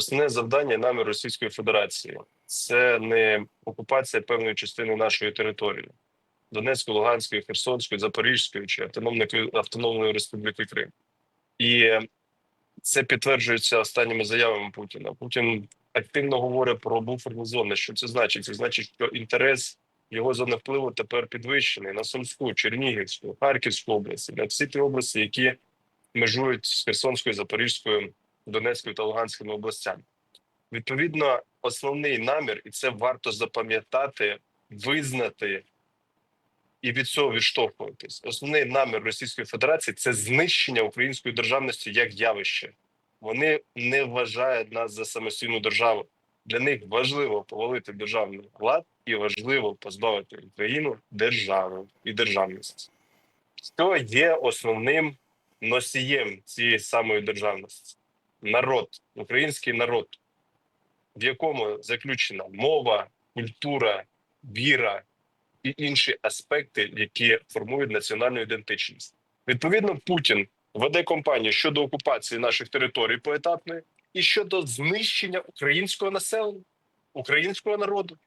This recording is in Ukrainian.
Основне завдання і намір Російської Федерації це не окупація певної частини нашої території Донецької, Луганської, Херсонської, Запорізької чи автономної автономної республіки Крим. І це підтверджується останніми заявами Путіна. Путін активно говорить про буферні зони. Що це значить? Це значить, що інтерес його зони впливу тепер підвищений на Сумську, Чернігівську, Харківську області, на всі ті області, які межують з Херсонською, Запорізькою, Донецькою та Луганськими областями. Відповідно, основний намір, і це варто запам'ятати, визнати і від цього відштовхуватись. Основний намір Російської Федерації це знищення української державності як явище. Вони не вважають нас за самостійну державу. Для них важливо повалити державний влад і важливо позбавити Україну держави і державності. Що є основним носієм цієї самої державності? Народ, український народ, в якому заключена мова, культура, віра і інші аспекти, які формують національну ідентичність. Відповідно, Путін веде кампанію щодо окупації наших територій поетапної і щодо знищення українського населення, українського народу.